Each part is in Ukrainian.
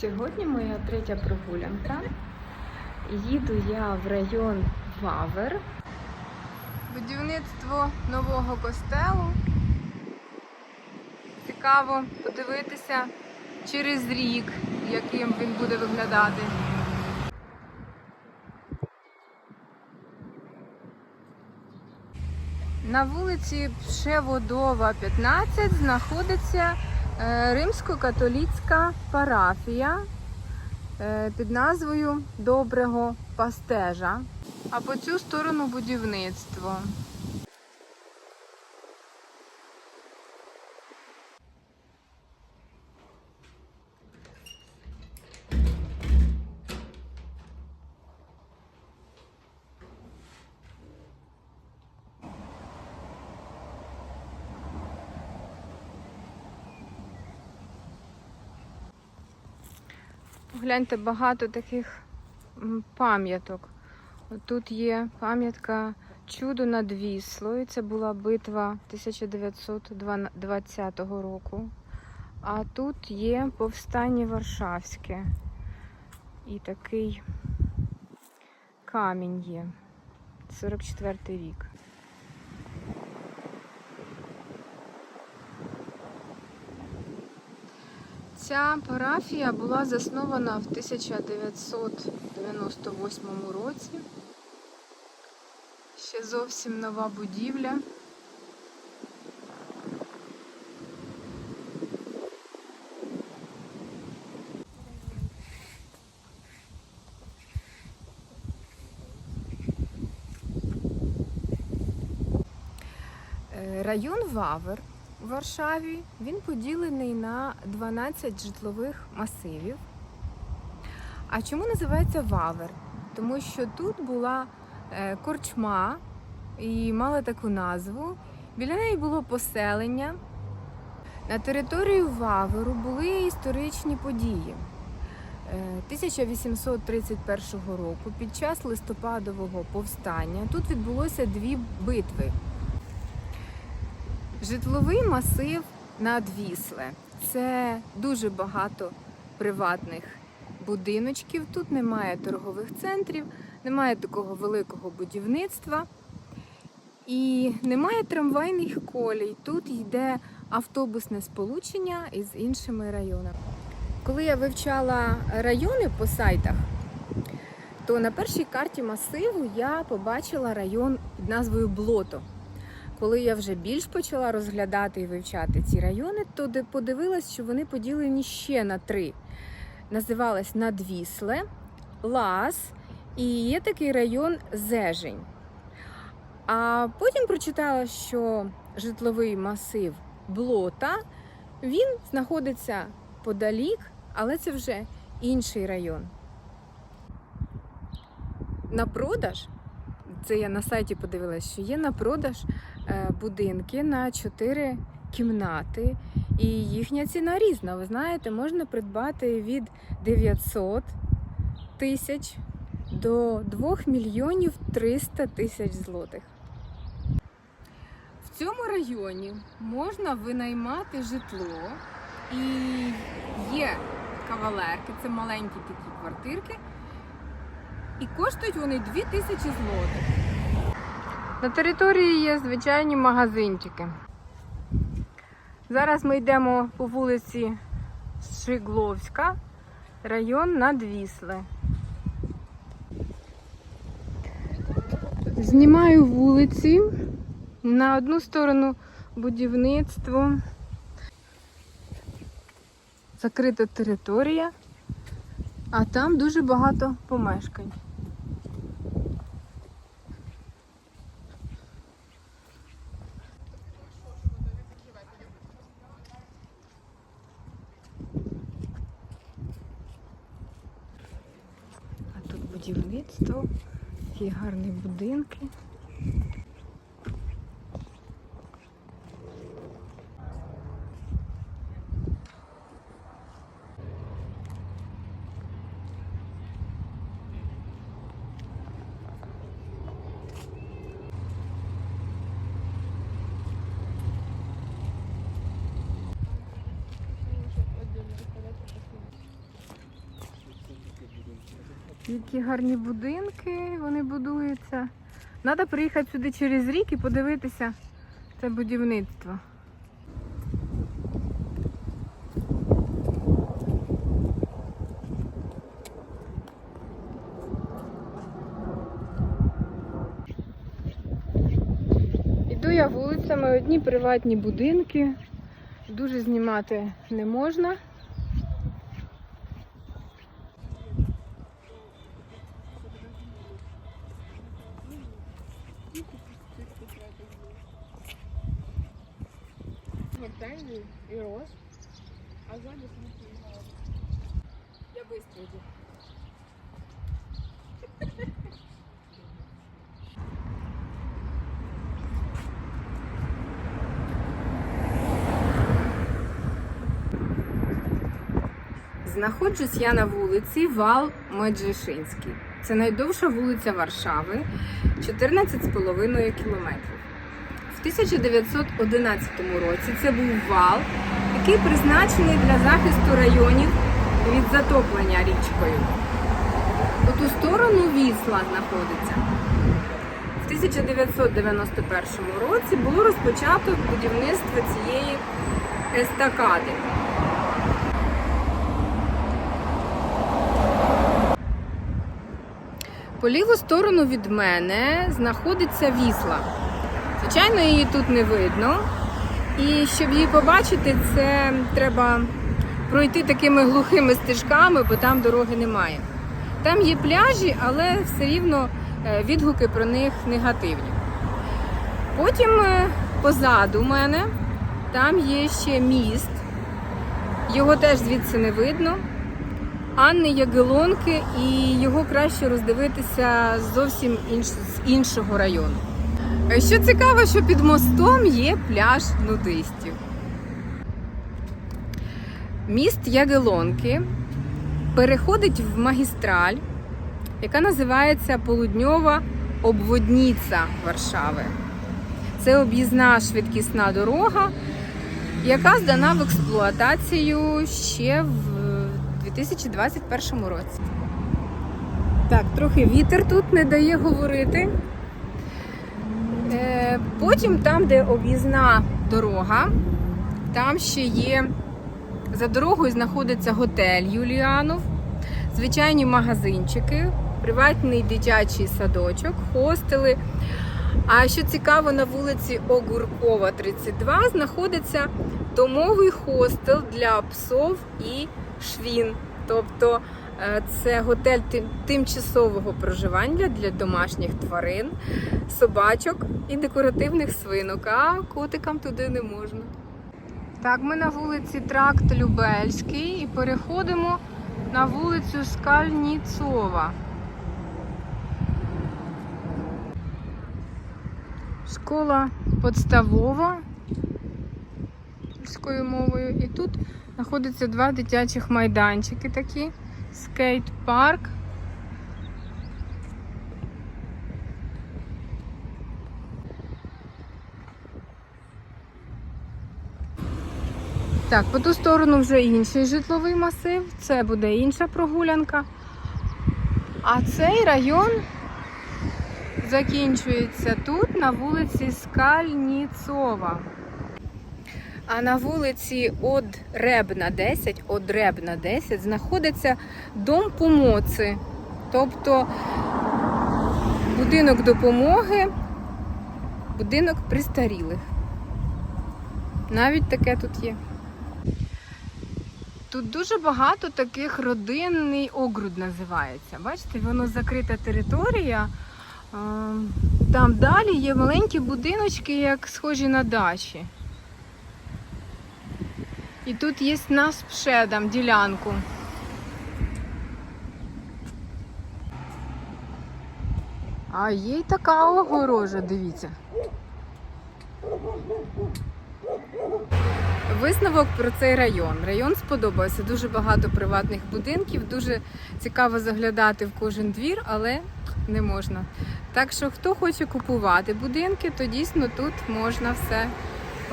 Сьогодні моя третя прогулянка. Їду я в район Вавер. Будівництво нового костелу. Цікаво подивитися через рік, яким він буде виглядати. На вулиці Пшеводова, 15 знаходиться е, римсько-католицька парафія е, під назвою Доброго Пастежа. А по цю сторону будівництво. Гляньте, багато таких пам'яток. Тут є пам'ятка чуду над Віслою. Це була битва 1920 року. А тут є повстання Варшавське. І такий камінь є. 44 рік. Ця парафія була заснована в 1998 році. Ще зовсім нова будівля. Е, Район Вавер у Варшаві він поділений на 12 житлових масивів. А чому називається Вавер? Тому що тут була е, корчма і мала таку назву. Біля неї було поселення. На території Ваверу були історичні події. Е, 1831 року під час листопадового повстання тут відбулося дві битви. Житловий масив Надвісле. Це дуже багато приватних будиночків. Тут немає торгових центрів, немає такого великого будівництва і немає трамвайних колій. Тут йде автобусне сполучення із іншими районами. Коли я вивчала райони по сайтах, то на першій карті масиву я побачила район під назвою Блото. Коли я вже більш почала розглядати і вивчати ці райони, то подивилась, що вони поділені ще на три. Називалась Надвісле, Лас і є такий район Зежень. А потім прочитала, що житловий масив Блота він знаходиться подалік, але це вже інший район. На продаж, це я на сайті подивилась, що є на продаж будинки на 4 кімнати, і їхня ціна різна. Ви знаєте, можна придбати від 900 тисяч до 2 мільйонів 300 тисяч злотих. В цьому районі можна винаймати житло і є кавалерки, це маленькі такі квартирки. І коштують вони 2000 злотих. На території є звичайні магазинчики. Зараз ми йдемо по вулиці Шигловська, район Надвісле. Знімаю вулиці. На одну сторону будівництво. Закрита територія, а там дуже багато помешкань. Тут будівництво, такі гарні будинки. Які гарні будинки, вони будуються. Треба приїхати сюди через рік і подивитися це будівництво. Іду я вулицями, одні приватні будинки. Дуже знімати не можна. Гортензії і роз. А ззаді смотри. Я быстро иду. Знаходжусь я на вулиці Вал Меджишинський. Це найдовша вулиця Варшави, 14,5 кілометрів. В 1911 році це був вал, який призначений для захисту районів від затоплення річкою. Ту сторону Вісла знаходиться. В 1991 році було розпочато будівництво цієї естакади. По ліву сторону від мене знаходиться вісла. Звичайно, її тут не видно. І щоб її побачити, це треба пройти такими глухими стежками, бо там дороги немає. Там є пляжі, але все рівно е, відгуки про них негативні. Потім е, позаду мене там є ще міст. Його теж звідси не видно. Анни Ягелонки, і його краще роздивитися зовсім інш, з іншого району. Що цікаво, що під мостом є пляж нудистів. Міст Ягелонки переходить в магістраль, яка називається Полудньова обводніця Варшави. Це об'їзна швидкісна дорога, яка здана в експлуатацію ще в 2021 році. Так, трохи вітер тут не дає говорити. Потім там, де об'їзна дорога, там ще є за дорогою знаходиться готель Юліанов, звичайні магазинчики, приватний дитячий садочок, хостели. А що цікаво, на вулиці Огуркова, 32 знаходиться домовий хостел для псов і швін. Тобто це готель тим- тимчасового проживання для домашніх тварин, собачок і декоративних свинок, а котикам туди не можна. Так, ми на вулиці Тракт Любельський і переходимо на вулицю Скальніцова. Школа подставова мовою. І тут знаходяться два дитячих майданчики такі. Скейт-парк. Так, по ту сторону вже інший житловий масив, це буде інша прогулянка. А цей район закінчується тут, на вулиці Скальніцова. А на вулиці Одребна 10, Одребна 10 знаходиться дом помоци, тобто будинок допомоги, будинок престарілих. Навіть таке тут є. Тут дуже багато таких родинний огруд називається. Бачите, воно закрита територія. Ем, Там далі є маленькі будиночки, як схожі на дачі. І тут є нас пшедам ділянку. А є й така огорожа, дивіться. Висновок про цей район. Район сподобався. Дуже багато приватних будинків, дуже цікаво заглядати в кожен двір, але не можна. Так що, хто хоче купувати будинки, то дійсно тут можна все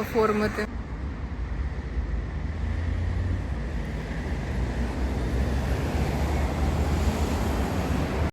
оформити.